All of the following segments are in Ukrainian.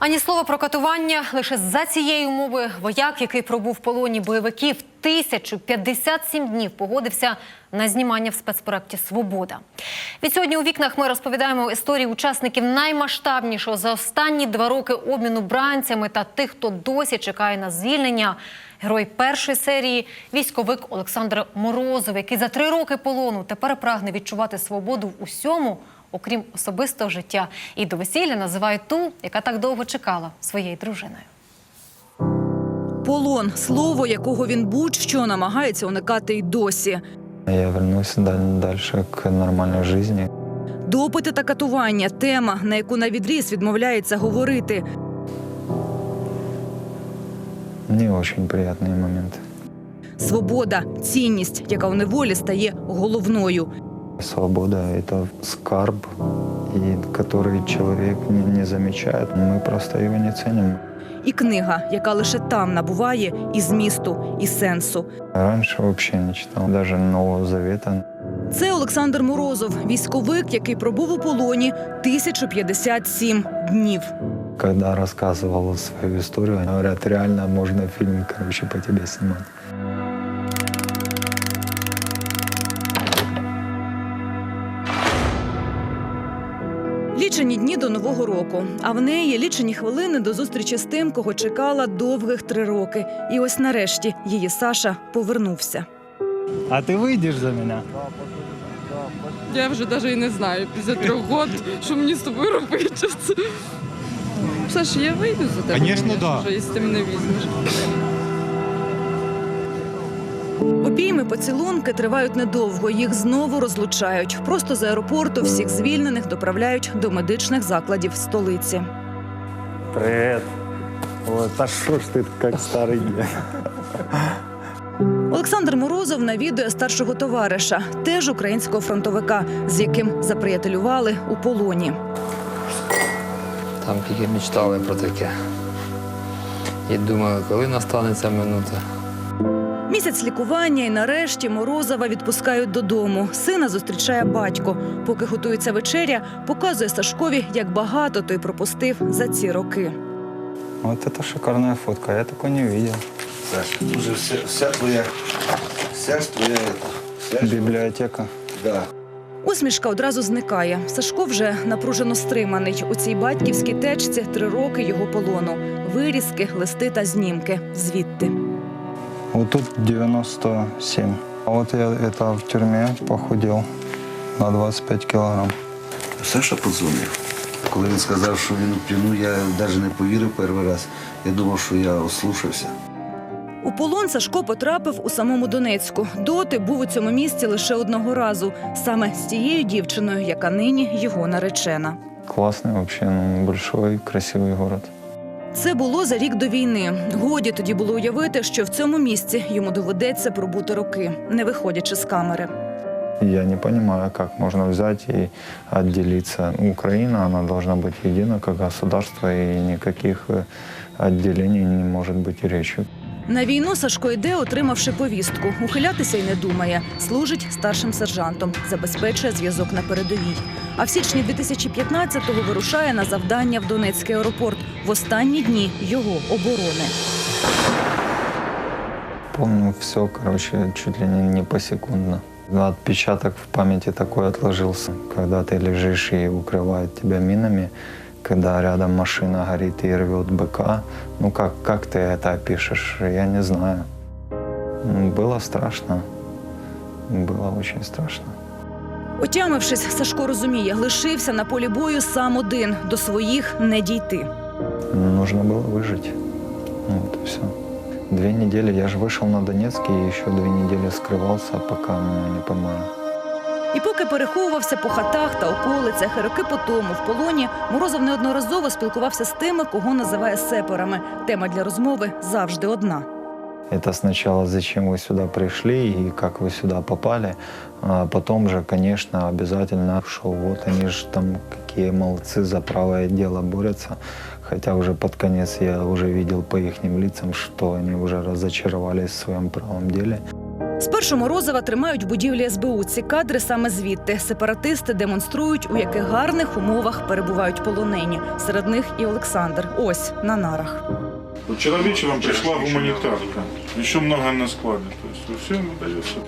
Ані слова про катування лише за цієї умови вояк, який пробув в полоні бойовиків 1057 днів, погодився на знімання в спецпроекті Свобода. Від сьогодні у вікнах ми розповідаємо історії учасників наймасштабнішого за останні два роки обміну бранцями та тих, хто досі чекає на звільнення. Герой першої серії військовик Олександр Морозов, який за три роки полону тепер прагне відчувати свободу в усьому, окрім особистого життя, і до весілля називають ту, яка так довго чекала своєю дружиною. Полон слово, якого він будь-що намагається уникати й досі. Я вернусь даль- дальше к нормальной жизни. Допити та катування тема, на яку на відріз відмовляється говорити. Не очень приятные моменты. Свобода, цінність, яка у неволі стає головною. Свобода – это скарб, и который человек не, не замечает. Мы просто его не ценим. І книга, яка лише там набуває і змісту, і сенсу. Раньше вообще не читал, даже Нового Завета. Це Олександр Морозов, військовик, який пробув у полоні 1057 днів. Когда рассказывал свою историю, говорят, реально можно фильм, короче, по тебе снимать. Лічені дні до нового року, а в неї лічені хвилини до зустрічі з тим, кого чекала довгих три роки. І ось нарешті її Саша повернувся. А ты выйдешь за меня? Я вже навіть і не знаю після трьох років, що мені з тобою робити. Саша, я вийду за тебе. Конечно, да. вже, якщо ти мене візьмеш. Обійми поцілунки тривають недовго. Їх знову розлучають. Просто з аеропорту всіх звільнених доправляють до медичних закладів столиці. Привет. Вот, а шо ж ты как старый Олександр Морозов навідує старшого товариша, теж українського фронтовика, з яким заприятелювали у полоні. Там тільки мечтали про таке. І думали, коли настане ця минута. Місяць лікування і нарешті Морозова відпускають додому. Сина зустрічає батько. Поки готується вечеря, показує Сашкові, як багато той пропустив за ці роки. Вот это шикарная фотка, я такой не видел. Саша, уже вся, вся твоя, вся ж твоя, вся ж, Библиотека. да. Усмішка одразу зникає. Сашко вже напружено стриманий. У цій батьківській течці три роки його полону. Вирізки, листи та знімки. Звідти. Вот тут 97. А вот я это в тюрьме похудел на 25 килограмм. Саша подзвонив. Коли він сказав, що він у плену, я навіть не повірив перший раз. Я думав, що я ослушався. У полон Сашко потрапив у самому Донецьку. Доти був у цьому місці лише одного разу, саме з тією дівчиною, яка нині його наречена. Классный вообще, ну, большой, красивый город. Це було за рік до війни. Годі тоді було уявити, що в цьому місці йому доведеться пробути роки, не виходячи з камери. Я не понимаю, как можно взять и отделиться. Украина, она должна быть едина как государство, и никаких э, отделений не может быть и речи. На війну Сашко йде, отримавши повістку. Ухилятися й не думає. Служить старшим сержантом, забезпечує зв'язок на передовій. А в січні 2015-го вирушає на завдання в Донецький аеропорт в останні дні його оборони. Помню все, короче, чуть ли не, не посекундно. Отпечаток в памяти такой отложился. Когда ты лежишь и укрывают тебя минами, когда рядом машина горит и рвет быка, ну как, как ты это опишешь, я не знаю. М, Было страшно. Было очень страшно. Отямившись, Сашко розуміє, лишився на полі бою сам один, до своїх не дійти. Нужно было выжить. Вот и все. Две недели, я же вышел на Донецк и еще две недели скрывался, пока меня не поймали. І поки переховувався по хатах та околицях, і роки по тому в полоні Морозов неодноразово спілкувався з тими, кого називає сепарами. Тема для розмови завжди одна. Это сначала, зачем вы сюда пришли и как вы сюда попали. А потом же, конечно, обязательно, что вот они же там какие молодцы за правое дело борются. Хотя уже под конец я уже видел по их лицам, что они уже разочаровались в своем правом деле. З Спершу Морозова тримають в будівлі СБУ. Ці кадри саме звідти. Сепаратисти демонструють, у яких гарних умовах перебувають полонені. Серед них і Олександр. Ось на нарах. Вчера вечером пришла гуманитарка. Еще много на складе. То есть всем выдается.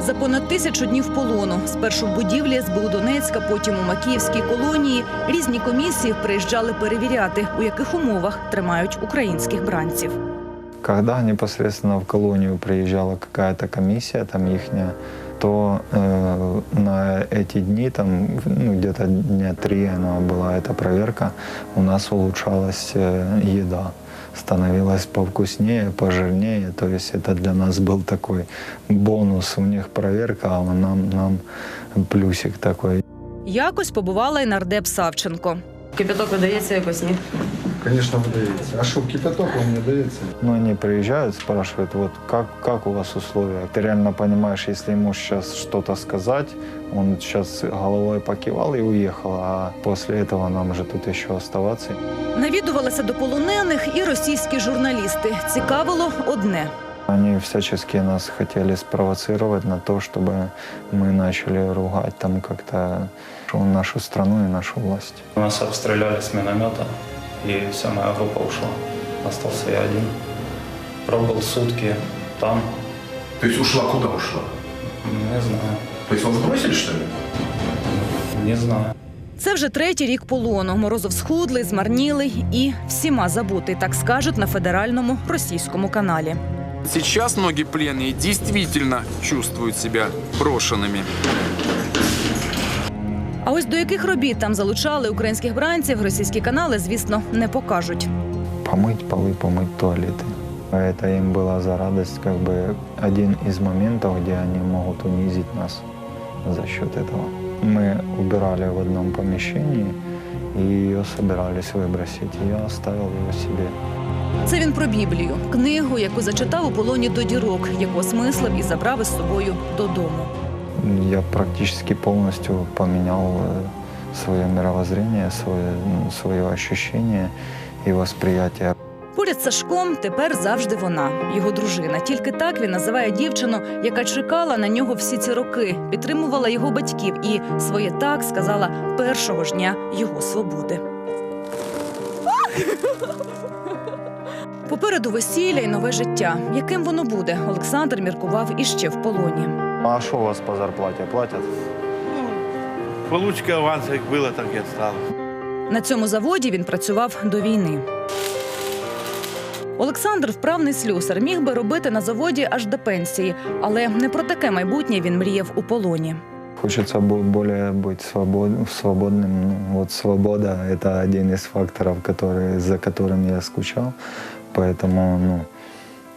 За понад тисячу днів полону, спершу в будівлі СБУ Донецька, потім у Макіївській колонії, різні комісії приїжджали перевіряти, у яких умовах тримають українських бранців. Когда непосредственно в колонию приезжала какая-то комиссия, там ихняя, то э, на эти дни, там, ну, где-то дня три она была эта проверка, у нас улучшалась э, еда, становилась повкуснее, пожирнее. То есть это для нас был такой бонус. У них проверка, а нам, нам плюсик такой. Якось побувала і нардеп Савченко. Кипяток видається якось, ні? Конечно, выдается. А что, кипяток вам не дается? Ну, они приезжают, спрашивают, вот как, как у вас условия? Ты реально понимаешь, если ему сейчас что-то сказать, он сейчас головой покивал и уехал, а после этого нам же тут еще оставаться. Навідувалися до полонених і російські журналісти. Цікавило одне. Они всячески нас хотели спровоцировать на то, чтобы мы начали ругать там как-то нашу страну и нашу власть. Нас обстреляли с миномета, и вся моя группа ушла. Остался я один. Пробыл сутки там, То есть ушла куда ушла? не знаю, То есть вас бросили, что ли? не знаю. Це вже третій рік полону. Морозов схудлий, змарнілий і всіма забутий, так скажуть на федеральному російському каналі. Сейчас многие пленные действительно чувствуют себя брошенными. А ось до яких робіт там залучали українських бранців, російські канали, звісно, не покажуть. Помыть полы, помыть туалеты. А Это им было за радость, как бы один из моментов, где они могут унизить нас за счет этого. Мы убирали в одном помещении и ее собирались выбросить. Я оставил его себе. Це він про Біблію, книгу, яку зачитав у полоні до дірок, яку осмислив і забрав із собою додому. Я практически полностью поменял э, свое мировоззрение, свое, ну, свое ощущение и восприятие. Поряд Сашком тепер завжди вона, його дружина. Тільки так він називає дівчину, яка чекала на нього всі ці роки, підтримувала його батьків і своє так сказала першого ж дня його свободи. Попереду весілля і нове життя. Яким воно буде, Олександр міркував іще в полоні. А что у вас по зарплате платят? Получка аванса, як було, так і осталось. На цьому заводі він працював до війни. Олександр вправний слюсар міг би робити на заводі аж до пенсії, але не про таке майбутнє він мріяв у полоні. Хочется бо- более быть свобод, свободным. Ну, вот свобода – это один из факторов, который, за которым я скучал. Поэтому ну,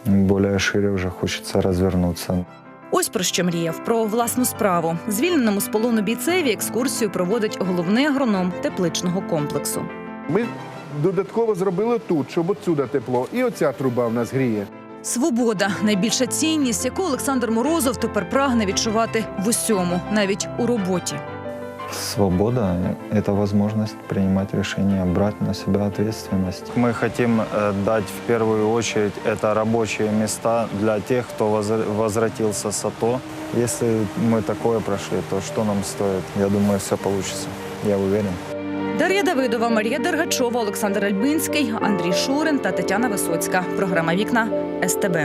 более шире уже хочется развернуться. Ось про що мріяв про власну справу. Звільненому з полону бійцеві екскурсію проводить головний агроном тепличного комплексу. Ми додатково зробили тут, щоб отсюда тепло. І оця труба в нас гріє. Свобода найбільша цінність, яку Олександр Морозов тепер прагне відчувати в усьому, навіть у роботі. Свобода – это возможность принимать решения, брать на себя ответственность. Мы хотим э, дать в первую очередь это рабочие места для тех, кто воз- возвратился с АТО. Если мы такое прошли, то что нам стоит? Я думаю, все получится. Я уверен. Дар'я Давидова, Марія Дергачова, Олександр Альбинський, Андрій Шурин та Тетяна Висоцька. Програма Вікна СТБ.